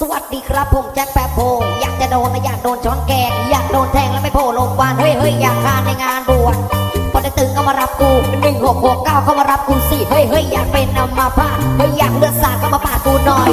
สวัสดีครับผมแจ็คแปบโพอยากจะโดนไม่อยากโดนช้อนแกง อยากโดนแทงแล้วไม่โผล่ลงาบานเฮ้ยเฮ้ยอยากคานในงานบวชพอได้ตึงก็มารับกูหนึ่งหกหกเก้าเขามารับกูสี่เฮ้ยเฮ้ยอยากเป็นนำมาพาเฮ้ยอยากเลือดสาดก็มาปาดกูหน่อย